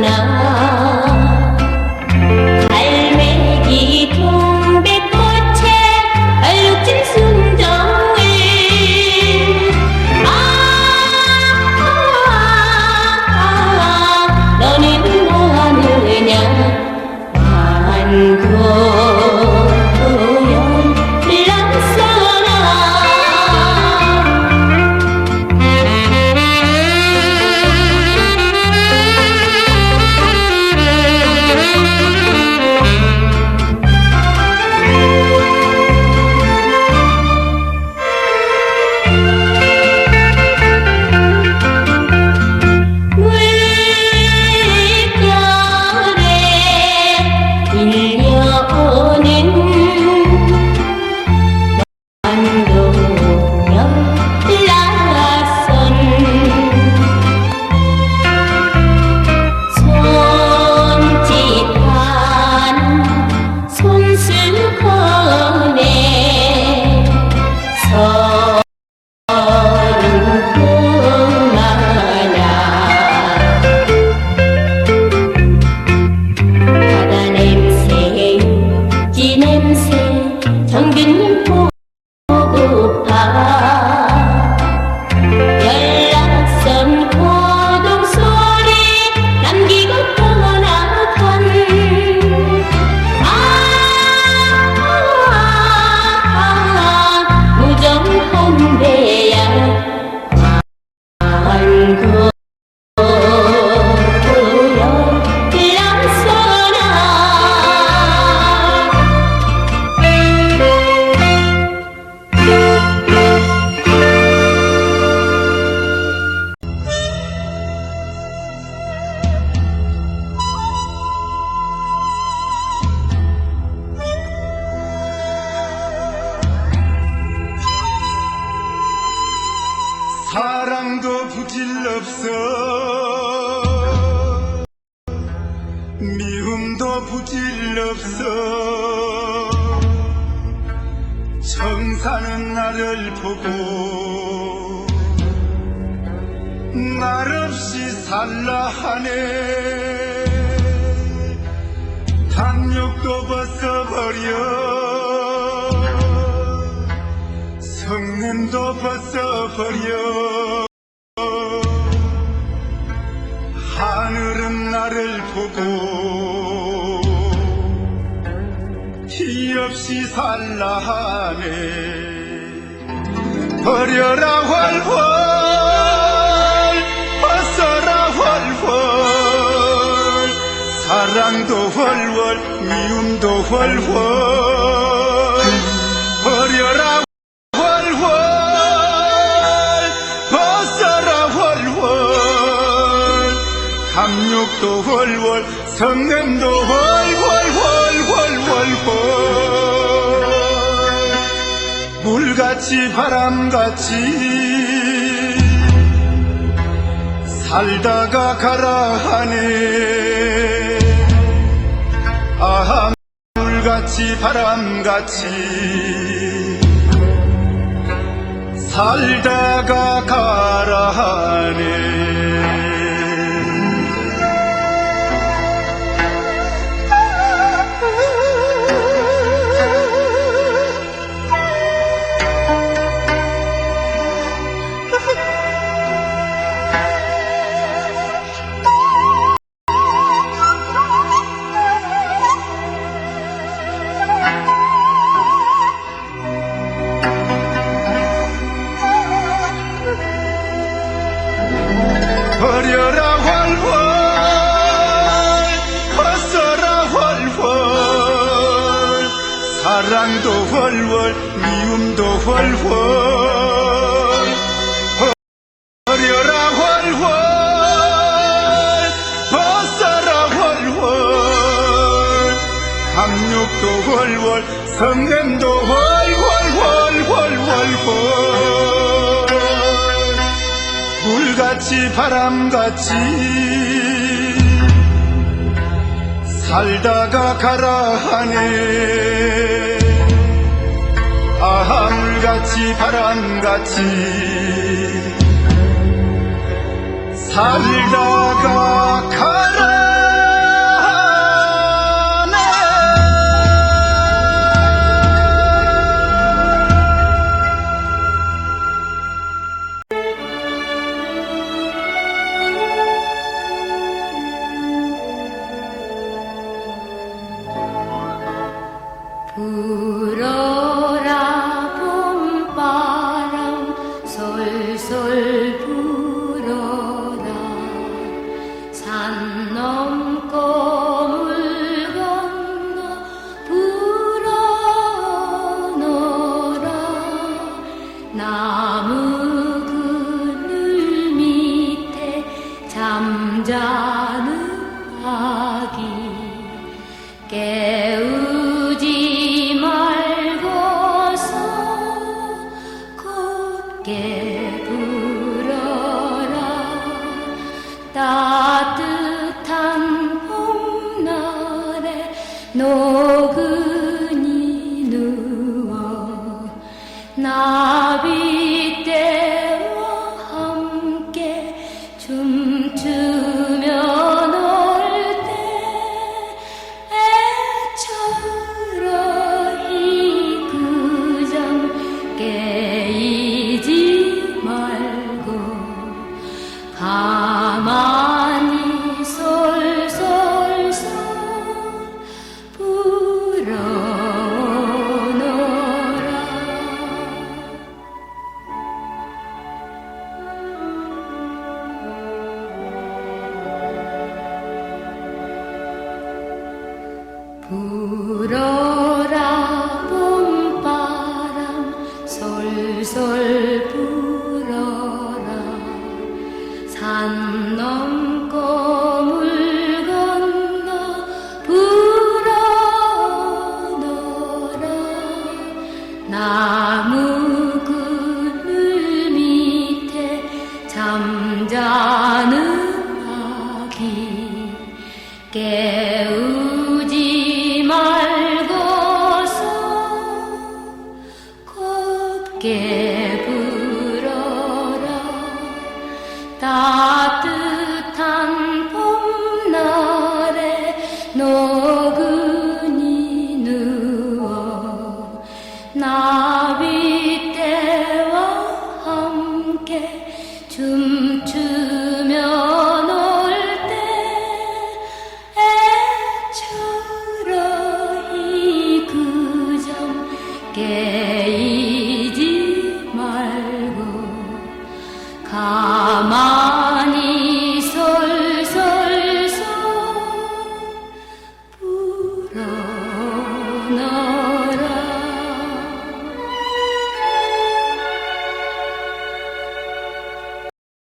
now one. 없어. 미움도 부질 없어. 청사는 나를 보고 날 없이 살라 하네. 탐욕도 벗어버려. 성냄도 벗어버려 보고 티 없이 살라 하네. 버려라 훨훨 벗어라 훨훨 사랑도 훨훨 미움도 훨훨 감욕도 훨훨 성냄도 훨훨. 물같이 바람같이 살다가 가라 하네. 아하 물같이 바람같이 살다가 가라 하네 훨훨 버려라 훨훨 벗어라 훨훨 감욕도 훨훨 성냄도 훨훨훨훨훨 물같이 바람같이 살다가 가라 하네. 아하 물같이 바람같이. 살다가 가 함께 불어라. 따뜻한 봄날에 노근이 누워 나비 Come on.